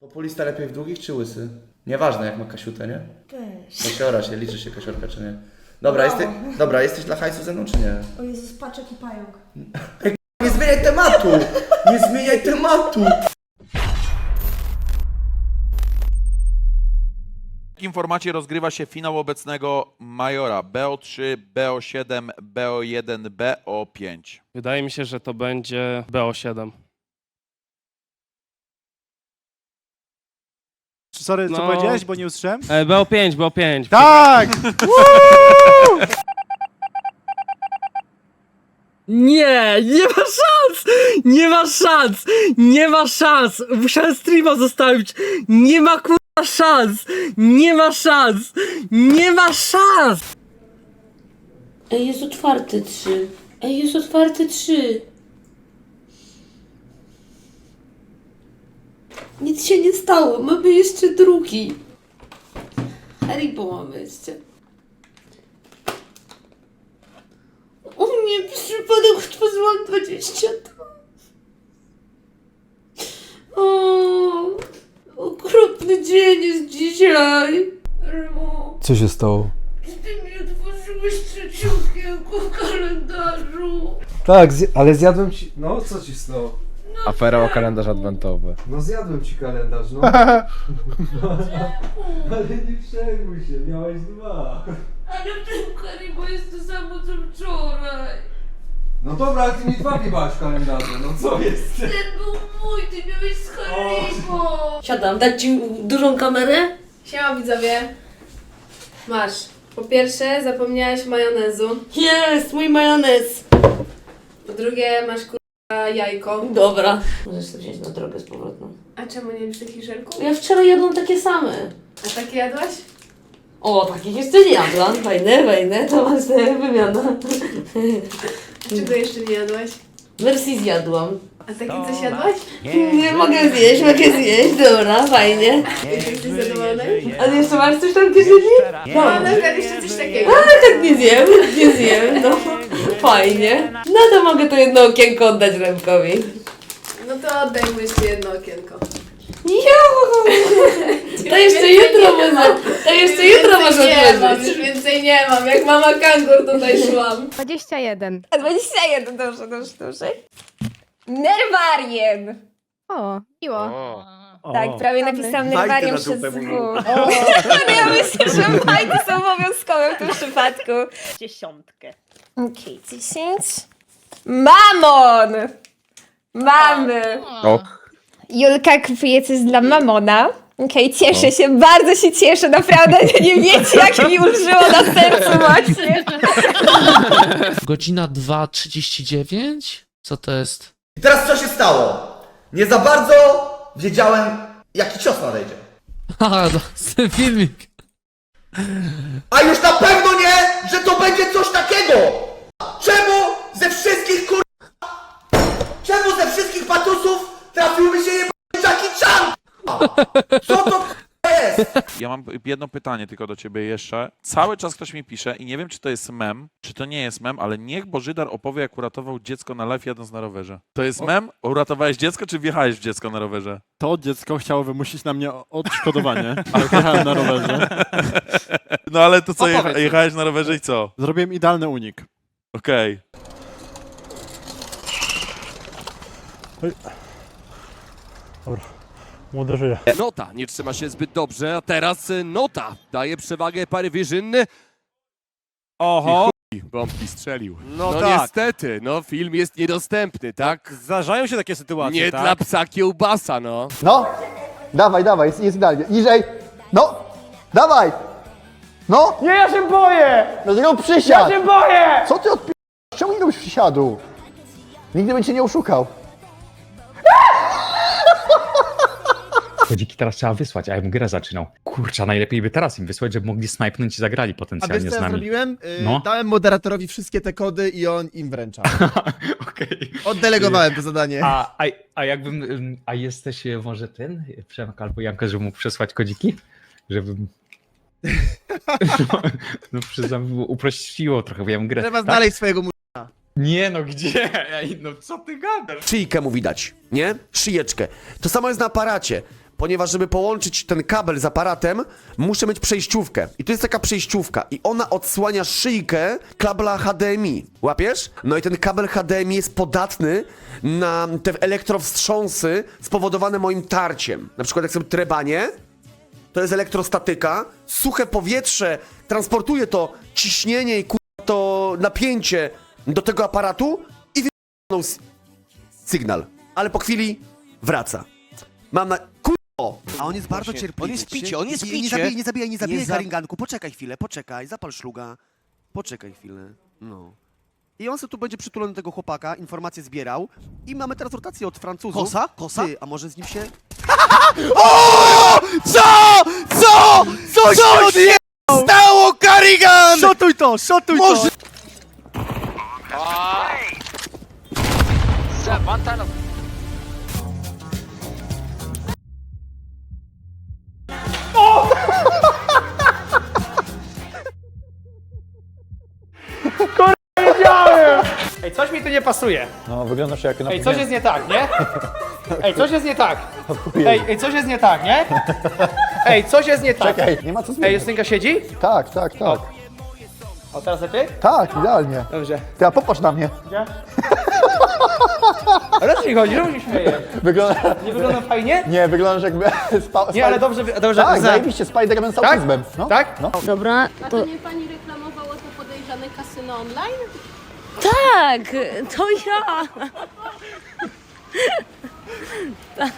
Populista lepiej w długich czy łysy? Nieważne jak ma kasiutę, nie? Też. Kasiora się, liczy się kasiorka czy nie. Dobra, jesteś, dobra, jesteś dla hajsu ze mną czy nie? O Jezus, patrz jaki pająk. Nie zmieniaj tematu! Nie zmieniaj tematu! W jakim formacie rozgrywa się finał obecnego Majora? BO3, BO7, BO1, BO5. Wydaje mi się, że to będzie BO7. Sorry, co No. powiedziałeś, bo nie usłyszałem? E, BO5, BO5. Tak! Nie, nie ma szans! Nie ma szans! Nie ma szans! Musiałem streama zostawić! Nie ma kurwa szans! Nie ma szans! Nie ma szans! Ej, jest otwarty trzy. Ej, jest otwarty trzy. Nic się nie stało. Mamy jeszcze drugi. Haribo mamy jeszcze. O nie, przez przypadek otworzyłam 22. O, okropny dzień jest dzisiaj. Remo. Co się stało? Ty mi otworzyłeś trzeciutkiego w kalendarzu. Tak, zje- ale zjadłem ci... No, co ci stało? Afera o kalendarz adwentowy. No zjadłem ci kalendarz, no. ale nie przejmuj się, miałeś dwa. Ale w tym Haribo jest to samo co wczoraj. No dobra, ale ty mi dwa wjebałeś w kalendarzu, no co jest? Ten był mój, ty miałeś z Haribo. Siadam, dać ci dużą kamerę? Siema widzowie. Masz. Po pierwsze zapomniałaś majonezu. Jest, mój majonez. Po drugie masz kurwa jajko. Dobra. Możesz to wziąć na drogę z powrotem. A czemu nie lubisz takich żelków? Ja wczoraj jadłam takie same. A takie jadłaś? O, takich jeszcze nie jadłam. Fajne, fajne. To tę wymiana. A czego jeszcze nie jadłaś? Wersji zjadłam. A takie coś jadłaś? Nie mogę zjeść, mogę zjeść. Dobra, fajnie. Jesteś zadowolony? A jeszcze masz coś tam kieszeni? No, na przykład jeszcze coś takiego. Ale tak nie zjem, nie zjem, no. Fajnie. No to mogę to jedno okienko oddać Remkowi. No to oddaj mu jeszcze jedno okienko. Jo! To jeszcze jutro może, to jeszcze jutro może nie mam, odłożyć. już więcej nie mam. Jak mama kangur tutaj szłam. 21. A 21, dobrze, dobrze, dobrze. Nerwarien! O, miło. Tak, prawie napisałam Nerwarien przez W. Ale ja myślę, że majty są obowiązkowe w tym przypadku. Dziesiątkę. Okej, 10. Mamon! Mamy! O. Julka kupuje coś dla mamona. Okej, cieszę się, bardzo się cieszę, naprawdę nie wiecie jak mi ulżyło na sercu właśnie. Godzina 2.39? Co to jest? I teraz co się stało? Nie za bardzo wiedziałem, jaki cios nadejdzie. Haha, ten filmik. A już na pewno nie, że to będzie coś takiego! Czemu ze wszystkich kur... Czemu ze wszystkich patusów trafił mi się jebany Jackie Chan? Co to mam jedno pytanie tylko do ciebie jeszcze. Cały czas ktoś mi pisze i nie wiem, czy to jest mem, czy to nie jest mem, ale niech Bożydar opowie, jak uratował dziecko na live jadąc na rowerze. To jest mem? Uratowałeś dziecko, czy wjechałeś w dziecko na rowerze? To dziecko chciało wymusić na mnie odszkodowanie, ale jechałem na rowerze. No ale to co, Opowiedz jechałeś na rowerze i co? Zrobiłem idealny unik. Okej. Młody żyje. Nota nie trzyma się zbyt dobrze, a teraz y, Nota daje przewagę pary Vision. Oho! Bombki strzelił. No No, tak. niestety, no film jest niedostępny, tak? Zdarzają się takie sytuacje, Nie tak? dla psa kiełbasa, no. No, dawaj, dawaj, jest, jest idealnie. Niżej. No, dawaj. No. Nie, ja się boję. Dlatego przysiad. Ja się boję. Co ty odpi... Czemu nie robisz przysiadu? Nigdy bym cię nie oszukał. Chodziki teraz trzeba wysłać, a ja bym grę zaczynał. Kurczę, najlepiej by teraz im wysłać, żeby mogli snajpnąć i zagrali A potencjalnie wiesz z co ja nami. zrobiłem? Y, No. Dałem moderatorowi wszystkie te kody i on im wręcza. Okej. Oddelegowałem to zadanie. A, a, a jakbym, ym, a jesteś y, może ten, y, Przemek albo Janka, żeby mógł przesłać kodziki? Żebym... no, no przyznam, uprościło trochę, bo ja bym grę... Trzeba tak? znaleźć swojego mu... Nie no, gdzie? Ej, no co ty gadasz? Szyjkę mu widać, nie? Szyjeczkę. To samo jest na aparacie. Ponieważ żeby połączyć ten kabel z aparatem, muszę mieć przejściówkę. I to jest taka przejściówka i ona odsłania szyjkę kabla HDMI. Łapiesz? No i ten kabel HDMI jest podatny na te elektrowstrząsy spowodowane moim tarciem. Na przykład jak sobie trebanie, to jest elektrostatyka, suche powietrze transportuje to ciśnienie i to napięcie do tego aparatu i wy... s- sygnał. Ale po chwili wraca. Mam na... A on jest bardzo cierpliwy. On jest w picie, on jest w Nie- Nie picie. zabijaj, nie zabijaj, nie zabijaj za- Karinganku. Poczekaj chwilę, poczekaj, zapal szluga. Poczekaj chwilę. No. I on sobie tu będzie przytulony do tego chłopaka, informacje zbierał. I mamy teraz rotację od Francuzów. Kosa? Kosa? Ty, a może z nim się... O! Co? Co? Co się odje... stało, Karigan? Szotuj to, szotuj Może... to! Ej, coś mi tu nie pasuje. No, wyglądasz jak na Ej, coś jest nie tak, nie? Ej, coś jest nie tak. Ej, ej, coś jest nie tak, nie? Ej, coś jest nie tak. Czekaj, nie ma co Ej, zmieniać. Justynka siedzi? Tak, tak, tak. O, teraz lepiej? Tak, idealnie. Dobrze. Ty, a popatrz na mnie. Ale o co ci chodzi? Czemu się śmieje? Wygląda... Nie wygląda fajnie? Nie, wyglądasz jakby... Spa... Nie, ale dobrze, dobrze. Tak, za- zajebiście, Spider-Man z autyzmem. No. Tak? No. Dobra, to... Nie pani reklamowało to podejrzane kasyno online? Tak, to ja. Tak.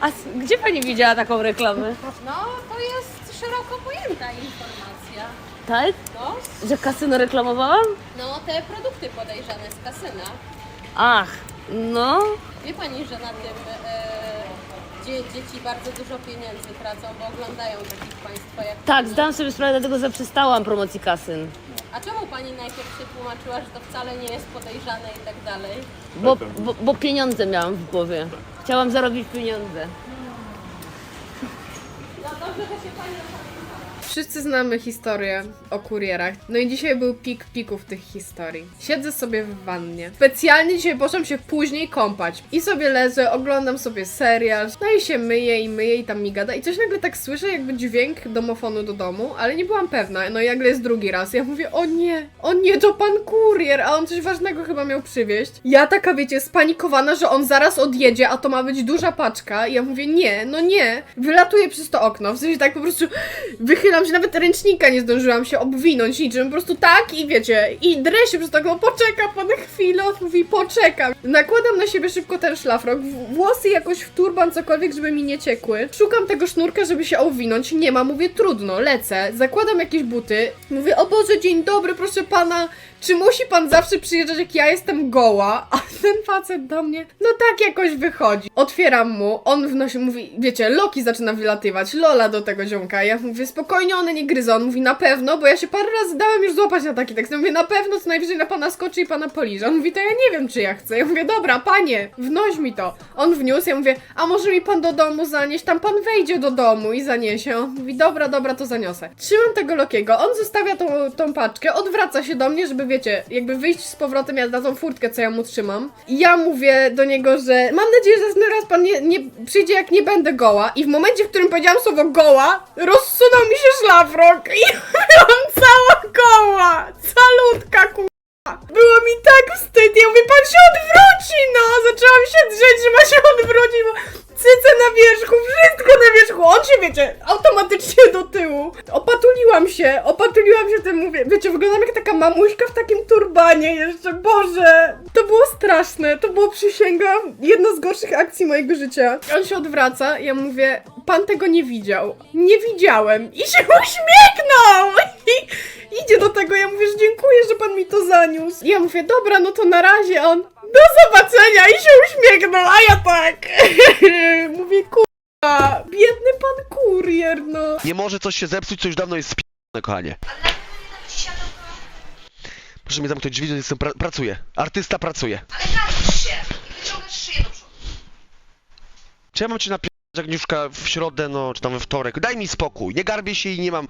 A s- gdzie pani widziała taką reklamę? No, to jest szeroko pojęta informacja. Tak? No, Że kasyno reklamowałam? no te produkty podejrzane z kasyna. Ach, no. Wie pani, że na tym e, dzie, dzieci bardzo dużo pieniędzy tracą, bo oglądają takich państwa jak... Tak, zdałam sobie sprawę, dlatego zaprzestałam promocji kasyn. A czemu pani najpierw się tłumaczyła, że to wcale nie jest podejrzane i tak dalej? Bo, bo, bo pieniądze miałam w głowie. Chciałam zarobić pieniądze. Wszyscy znamy historię o kurierach. No i dzisiaj był pik pików tych historii. Siedzę sobie w wannie. Specjalnie dzisiaj poszłam się później kąpać. I sobie leżę, oglądam sobie serial. No i się myję i myję i tam mi gada. I coś nagle tak słyszę, jakby dźwięk domofonu do domu, ale nie byłam pewna. No i nagle jest drugi raz. Ja mówię, o nie, o nie, to pan kurier, a on coś ważnego chyba miał przywieźć. Ja taka, wiecie, spanikowana, że on zaraz odjedzie, a to ma być duża paczka. I ja mówię, nie, no nie. Wylatuję przez to okno. W sensie tak po prostu wychylam się, nawet ręcznika nie zdążyłam się obwinąć niczym. Po prostu tak i wiecie, i drę się przez to okno. Poczeka pan chwilę, mówi, poczekam. Nakładam na siebie szybko ten szlafrok, włosy jakoś w turban, cokolwiek, żeby mi nie ciekły. Szukam tego sznurka, żeby się owinąć. Nie ma, mówię, trudno, lecę. Zakładam jakieś buty. Mówię, o Boże, dzień dobry, proszę pana. Czy musi pan zawsze przyjeżdżać, jak ja jestem goła? A ten facet do mnie, no tak jakoś wychodzi. Otwieram mu, on wnosi, mówi, wiecie, Loki zaczyna wylatywać, Lola do tego ziomka. Ja mówię, spokojnie, one nie gryzą. On mówi, na pewno, bo ja się parę razy dałem już złapać na taki tekst. Ja mówię, na pewno, co najwyżej na pana skoczy i pana poliże. On mówi, to ja nie wiem, czy ja chcę. Ja mówię, dobra, panie, wnoś mi to. On wniósł, ja mówię, a może mi pan do domu zanieść? Tam pan wejdzie do domu i zaniesie. On mówi, dobra, dobra, to zaniosę. Trzymam tego Lokiego, on zostawia tą, tą paczkę, odwraca się do mnie, żeby, wiecie, jakby wyjść z powrotem ja na tą furtkę, co ja mu trzymam. I ja mówię do niego, że mam nadzieję, że następny raz pan nie, nie przyjdzie, jak nie będę goła. I w momencie, w którym powiedziałam słowo goła, rozsunął mi się szlafrok i byłam cała goła, calutka, ku... Było mi tak wstyd, ja mówię, pan się odwróci, no! Zaczęłam się drzeć, że ma się odwrócić, bo cyce na wierzchu, wierzchu, on się, wiecie, automatycznie do tyłu. Opatuliłam się, opatuliłam się tym, mówię, wiecie, wyglądam jak taka mamuśka w takim turbanie jeszcze, Boże! To było straszne, to było, przysięgam, jedna z gorszych akcji mojego życia. On się odwraca, ja mówię, pan tego nie widział. Nie widziałem. I się uśmiechnął! I idzie do tego, ja mówię, że dziękuję, że pan mi to zaniósł. I ja mówię, dobra, no to na razie, on, do zobaczenia! I się uśmiechnął, a ja tak. mówię, kurwa, biedny pan kurier, no. Nie może coś się zepsuć, co już dawno jest sp***ne, kochanie. Proszę mi zamknąć drzwi, jestem pra pracuję. Artysta pracuje. Ale się! szyję do przodu. Czy ja mam cię napisać, Agnieszka, w środę, no, czy tam we wtorek? Daj mi spokój, nie garbię się i nie mam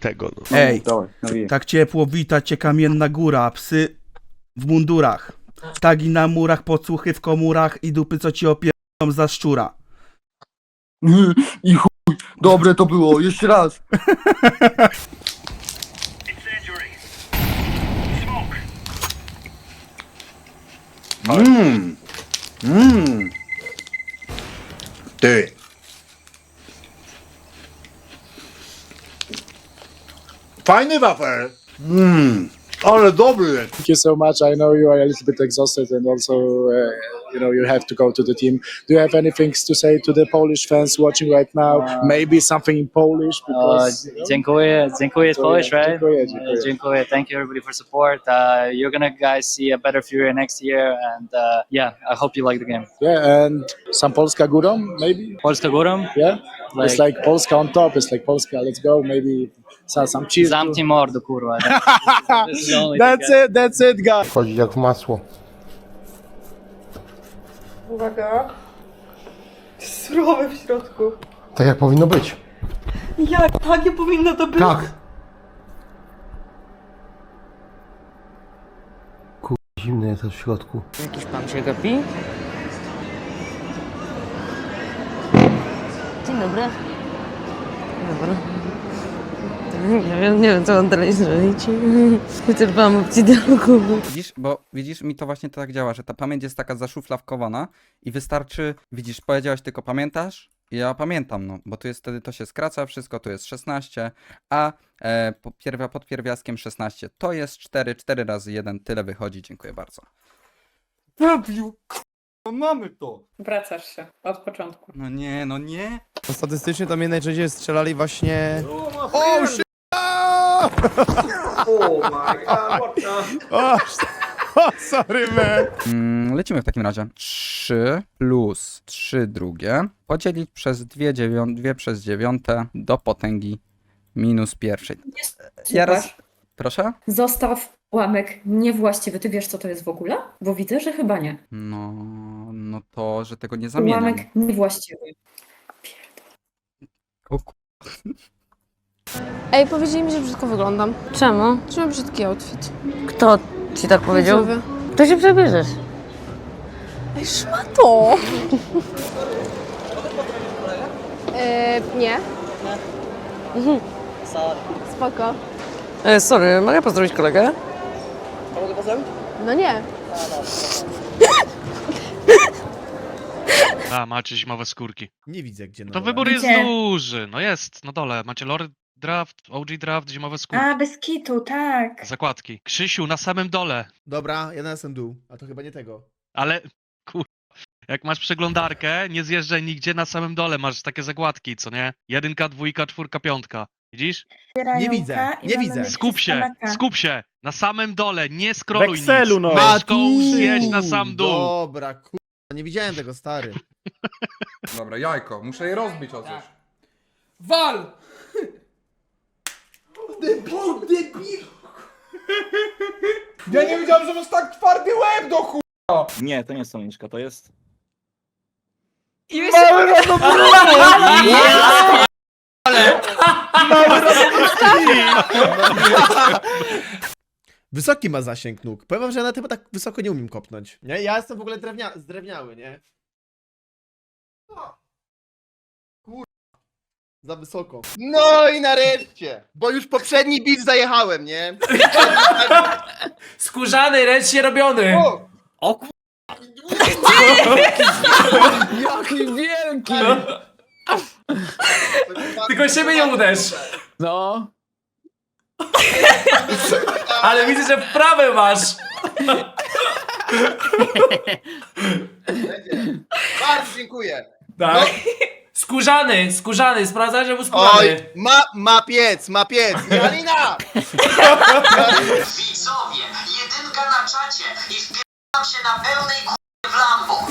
tego, no. Ej, tak ciepło wita cię kamienna góra, psy w mundurach. Tagi na murach, podsłuchy w komórach i dupy co ci opierzą za szczura. I chuj, dobre to było, jeszcze raz. Mmm. Mmm. Ty. Fajny wafel. Mmm. Ale dobry. Thank you so much. I know you are a little bit exhausted and also, uh, you know, you have to go to the team. Do you have anything to say to the Polish fans watching right now? Maybe something in Polish because. you know? Dziękuję, dziękuję is Polish, right? Dziękuję, dziękuję. Uh, Dziękuję. Thank you everybody for support. Uh, you're gonna guys see a better Fury next year, and uh, yeah, I hope you like the game. Yeah, and some Polska Górą, maybe? Polska Górą? Yeah? Like- it's like Polska on top. It's like Polska, let's go. Maybe some, some cheers. Zamknij mordo, kurwa. This is the only thing That's it, that's it, guys. Chodzi jak w masło. Uwaga. Surowe w środku. Tak jak powinno być. Jak takie powinno to być? Tak. Kur... zimny jest w środku. Jakiś pan się gapi? Dzień dobry. Dobra. Nie wiem, nie wiem co mam dalej zrobić. Wyczerpałam opcję dialogu. Widzisz, bo widzisz, mi to właśnie tak działa, że ta pamięć jest taka zaszuflawkowana i wystarczy, widzisz, powiedziałeś tylko pamiętasz? I Ja pamiętam, no, bo tu jest wtedy to się skraca wszystko, tu jest 16, a e, po pierwia, pod pierwiastkiem 16 to jest 4, 4 razy 1, tyle wychodzi, dziękuję bardzo. Debiu, k***a, mamy to. Wracasz się od początku. No nie, no nie. Statystycznie to mnie najczęściej strzelali właśnie... O, shit! Oh my god, what the... O, sorry man. Mm, lecimy w takim razie. 3 plus 3 drugie podzielić przez 2, dziewią- 2 przez 9 do potęgi minus pierwszej. Ja raz... Proszę? Zostaw ułamek niewłaściwy. Ty wiesz, co to jest w ogóle? Bo widzę, że chyba nie. No, no to, że tego nie zamieniam. Ułamek niewłaściwy. O ku- Ej, powiedzieli mi, że brzydko wyglądam. Czemu? Czy mam brzydki outfit? Kto ci tak powiedział? Widzowie. To się przebierzesz. Ej, szmato! Eee, nie. Spoko. E, sorry, mogę pozdrowić kolegę? No nie. A, macie zimowe skórki. Nie widzę gdzie na To dole. wybór jest Gdzie? duży. No jest, na dole. Macie Lord Draft, OG Draft, zimowe skórki. A, bez kitu, tak. Zakładki. Krzysiu, na samym dole. Dobra, ja na sam dół, a to chyba nie tego. Ale, kur... Jak masz przeglądarkę, nie zjeżdżaj nigdzie na samym dole, masz takie zakładki, co nie? Jedynka, dwójka, czwórka, piątka. Widzisz? Nie widzę, nie widzę. Skup się, skup się! Na samym dole, nie scrolluj W Excelu, nic. no. Myszką Mati! zjedź na sam dół. Dobra, kurwa, nie widziałem tego, stary. Dobra, jajko, muszę je rozbić o coś. Wal! Debil, debil! Ja nie wiedziałem, że masz tak twardy łeb do chuj! Nie, to nie jest słoniczka, to jest... Wysoki ma zasięg nóg. Powiem wam, że ja na tym tak wysoko nie umiem kopnąć. Nie? Ja jestem w ogóle drewnia... zdrewniały, nie? O. Za wysoko. No i nareszcie, bo już poprzedni beat zajechałem, nie? Skórzany, ręcznie robiony. O, O Jaki wielki! Tylko siebie nie uderz. No. Ale widzę, że wprawę masz. bardzo dziękuję. Tak. Skórzany, skórzany, sprawdzaj, że był Oj, ma, ma piec, ma piec. I Alina! Widzowie, jedynka na czacie i wpierdam się na pełnej k***y w Lambo.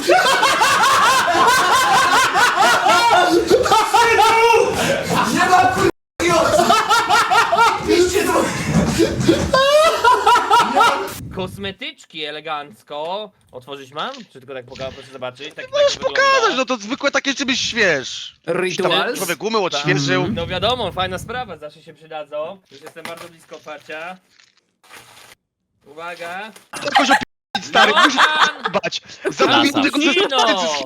Nie ma Kosmetyczki elegancko. Otworzyć mam? Czy tylko tak pokażę, proszę zobaczyć? Tak, Możesz pokazać, no to zwykłe takie, żebyś śwież. Rituals? Człowiek umył, odświeżył. No wiadomo, fajna sprawa, zawsze się przydadzą. Już jestem bardzo blisko otwarcia. Uwaga. Tylko, że p- stary, No, musisz bać. Zamówić Klasa. tego, że Kino! to jest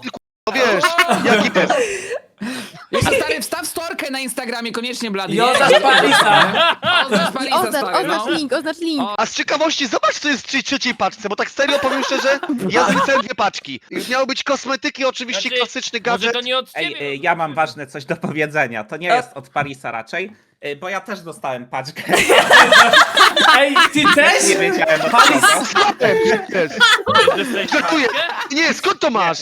No wiesz, jaki jest. Jeszcze stary, wstaw storkę na Instagramie, koniecznie blady. I oznacz Parisa. Oznacz Parisa, stary, no. oznacz link. A z ciekawości zobacz, co jest w tej trzeciej paczce, bo tak serio powiem szczerze, ja zliczyłem dwie paczki. Miały być kosmetyki, oczywiście klasyczny gadżet. Ej, y, ja mam ważne coś do powiedzenia. To nie jest od Parisa raczej, y, bo ja też dostałem paczkę. Ej, ty też? Nie wiedziałem od Paris kogo. Żartuję. Nie, skąd to masz?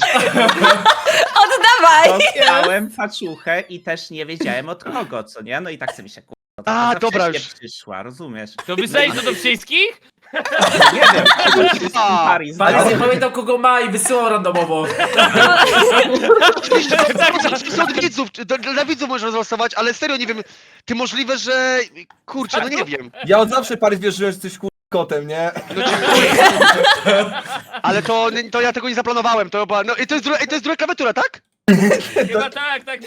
Oddawaj! Dostałem paczuchę i też nie wiedziałem od kogo, co nie? No i tak sobie myślę, kurwa, to A, trochę dobra wcześnie już. przyszła, rozumiesz? To wysłałeś to do wszystkich? Nie wiem, Paris. Paris nie no. pamiętał kogo ma i wysyłał randomowo. Oczywiście, to- to- od widzów, dla widzów możesz rozlosować, ale serio nie wiem, ty możliwe, że... Kurczę, no nie wiem. Ja od zawsze Paris wierzyłem, że jesteś kur... kotem, nie? No. Ale to, to ja tego nie zaplanowałem, to była... No i to jest, druga, to jest druga klawiatura, tak? Chyba tak, tak.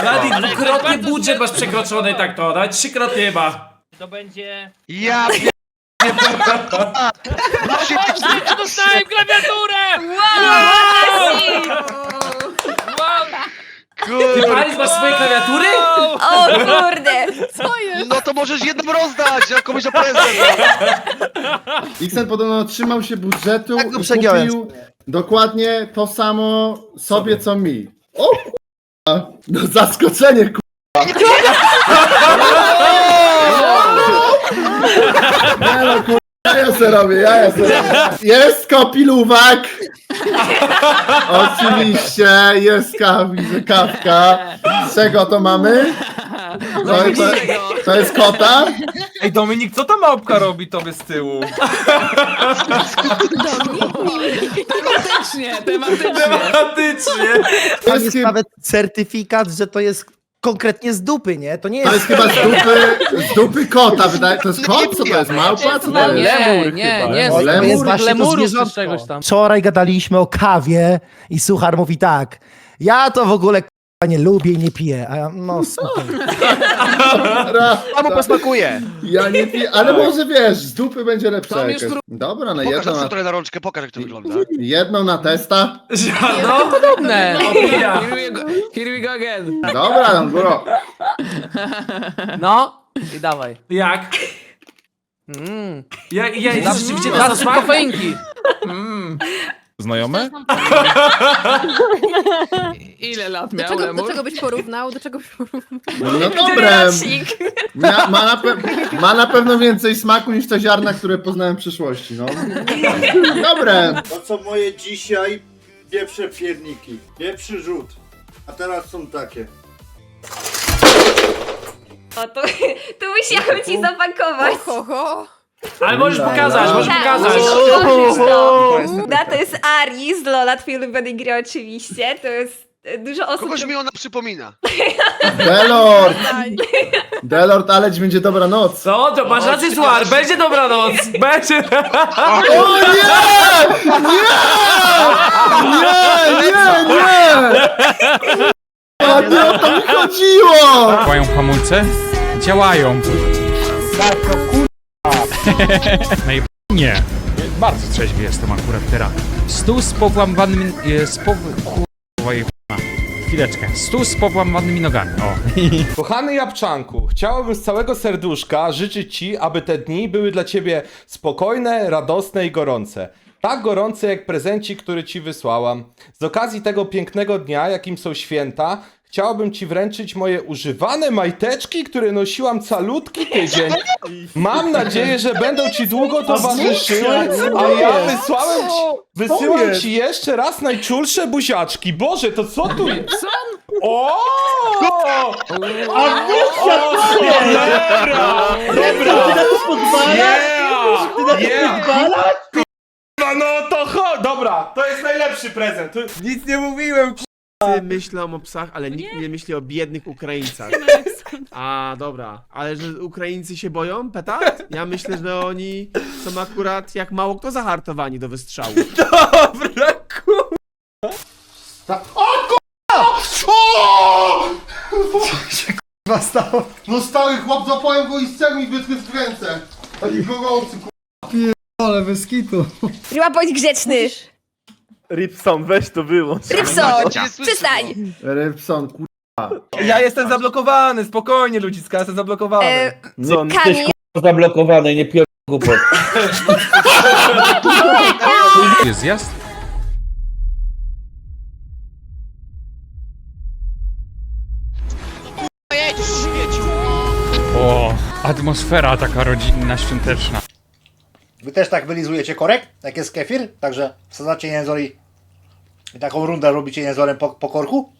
Blady, dwukrotnie budżet masz przekroczony, tak to, nawet trzykrotnie chyba. To będzie... Ja pier... Dostałem klawiaturę! Ty Paris masz swoje klawiatury? O kurde! Co jest? No to możesz jedną rozdać, jak komuś na prezent. Xen podobno trzymał się budżetu Tak go i przegiąłem. kupił dokładnie to samo sobie, co mi. O kurwa! No zaskoczenie kurwa! Nie no kurwa, ja se robię, ja, ja se robię. Jest kopiluwak! Oczywiście, jest kawa, widzę kawka. Z czego to mamy? To, to, to jest kota? Ej Dominik, co ta małpka robi tobie z tyłu? Tematycznie, tematycznie. Tematycznie. To jest, chyba, certyfikat, że to jest konkretnie z dupy, nie? To nie to jest chyba z dupy, z dupy kota, wydaje To jest kot? Co to jest? Małpa? Co to jest? Nie, nie, nie, O, lemur? lemuru czy czegoś tam. Wczoraj gadaliśmy o kawie i Suchar mówi tak. Ja to w ogóle k***a, nie lubię i nie piję. A ja, no spokojnie. Dobra, A mu posmakuje. Ja nie piję, ale może wiesz, z dupy będzie lepsza Tam jakaś. Dobra, no Pokaż jedną na, na rączkę, pokaż jak to wygląda. jedną na testa. No, podobne. Here we go, here we go again. Dobra, no bro. No, i dawaj. Jak? Mm. Ja, ja, to są smak? Kofeinki. Znajome? Ile lat Do miał czego, do lemur? czego byś porównał? Do czego byś porównał? No dobre. Ma, ma, na pe- ma na pewno więcej smaku niż te ziarna, które poznałem w przyszłości, no. Dobre. To co moje dzisiaj pierwsze pierniki. Pierwszy rzut. A teraz są takie. O, to, to musiałam ci zapakować. Ho, ho. Ale możesz pokazać, możesz Tak, pokazać. możesz to. Da, to jest Ari z Lola, twojej ulubionej gry oczywiście. To jest e, dużo osób... Kogoś mi ona przypomina. Delord. Delord, aleć będzie dobra noc. Co? To masz rację, Suar, będzie dobranoc. Będzie. O nie! Nie! Nie, nie, nie! A nie o to mi chodziło! Działają hamulce? Działają. Nie. Bardzo trzeźwy jestem akurat teraz. Stół z powłamanymi... e, Z pow... Chwileczkę. Stół z powłamanymi nogami. O. Kochany Japczanku, chciałabym z całego serduszka życzyć Ci, aby te dni były dla Ciebie spokojne, radosne i gorące. Tak gorące jak prezencik, który Ci wysłałam. Z okazji tego pięknego dnia, jakim są święta, chciałabym Ci wręczyć moje używane majteczki, które nosiłam calutki tydzień. Mam nadzieję, że będą Ci długo towarzyszyły, a ja wysłałem ci, wysyłam Ci jeszcze raz najczulsze buziaczki. Boże, to co tu jest? O! A Dobra! Dobra! Yeah! Yeah! Kurwa, No to chodź! Dobra, to jest najlepszy prezent. To- Nic nie mówiłem, Wszyscy myślą o psach, ale nikt nie myśli o biednych Ukraińcach. A, dobra. Ale że Ukraińcy się boją petard? Ja myślę, że oni są akurat jak mało kto zahartowani do wystrzału. Dobra, kur... O kurwa! O! Kurwa stało. No stały chłop, zapałem go i strzelił mi wytrysk w ręce. Taki gorący kurwa. Chyba bądź grzeczny. Ripson, weź to wyłącz. Rybson, przestań! Ripson, kurwa. Ja jestem zablokowany, spokojnie ludziska, jestem zablokowany. E, Co, Kamil, zablokowany, nie pier... głupot. Jest zjazd? O, atmosfera taka rodzinna, świąteczna. Wy też tak wylizujecie korek, jak jest kefir? Także wsadzacie jęzor i, i taką rundę robicie jęzorem po, po korku?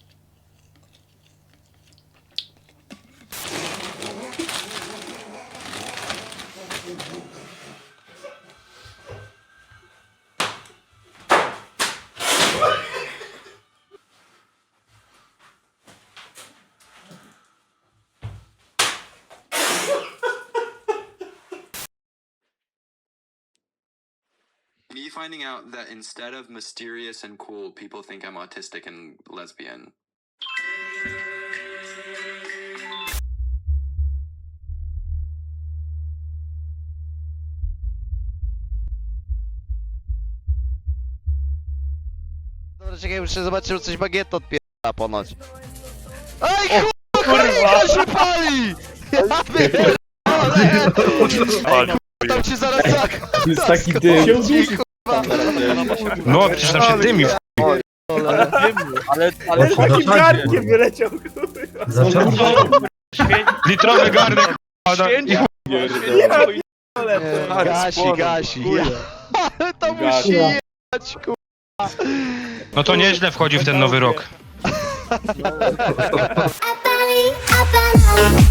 Finding out that instead of mysterious and cool, people think I'm autistic and lesbian. Dobra, czekaj, muszę zobaczyć, czy coś bagietto odpiera ponoć. Ej, kurwa, się pali! Ja pierdolę! Tam ci zaraz tak! Jest taki dym. No, przecież tam się dymi w Ale, ale, ale takim garnkiem wyleciał, kurwa. Litrowy garnek, Święci, Gasi, gasi. Ale to musi jechać, kurwa. No to nieźle wchodzi w ten nowy rok. Apple,